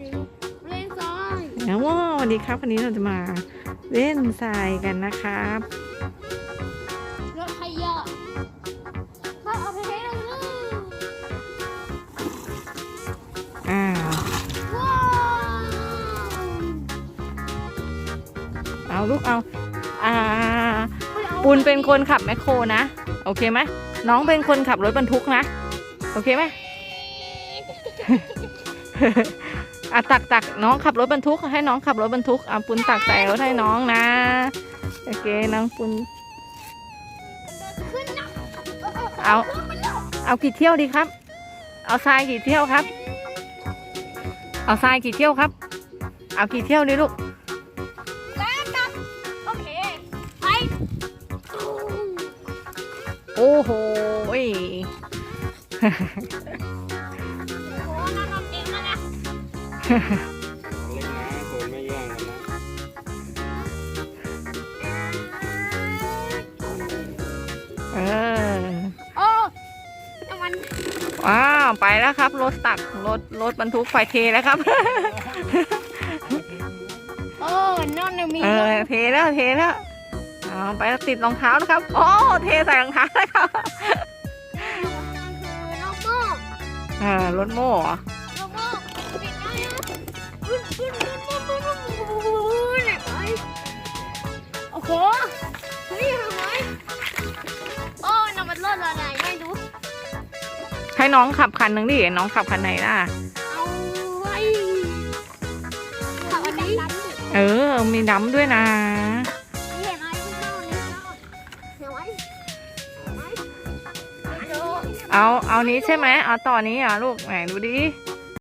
เล่นซอยแล้วว้าวสวัสดีครับวันนี้เราจะมาเล่นทรายกันนะครับรถขยะถ้าเอาไปให้เราเลยอ่าว้าวเอาลูกเอาอ่าปุณเป็นคนขับแมคโครนะโอเคไหมน้องเป็นคนขับรถบรรทุกนะ โอเคไหม อะตักตักน้องขับรถบรรทุกให้น้องขับรถบรรทุกอะปุณตักใส่รถให้น้องนะโอเคน้องปุ้นเอาเอากี่เที่ยวดีครับ เอาทรายกี่เที่ยวครับ เอาทรายกี่เที่ยวครับ เอากี่เที่ยวดีลูกโอ้โห เล่นนะคนไม่แย่งกันนะเออโอ้น้ำมันว้าวไปแล้วครับ รถตักรถรถบรรทุกไฟเทแล้วครับ โอ้นอนมีเออเทแล้วเทแล้วเอาไปแล้วติดรองเท้านะครับ โอ้เทใส่รองเท้าแล้วครับ คือน้องโม่เออรถโม่เหรอ โอ้โหเฮ้ยทำไมโอ้น้ำมันรถอะไรไม่รู้ ให้น้องขับคันหนึ่งดิ น้องขับคันไหนล่ะ เอาไว้ขับอันนี้เออ มีดำด้วยนะ เห็นไหมที่นอกนี่นอกเห็นไหมเอา เอานี้ใช่ไหมเอาต่อนี้เหรอะลูก ไหนดูดิ